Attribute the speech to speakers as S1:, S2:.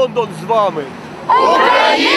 S1: Лондон з вами!
S2: Україна!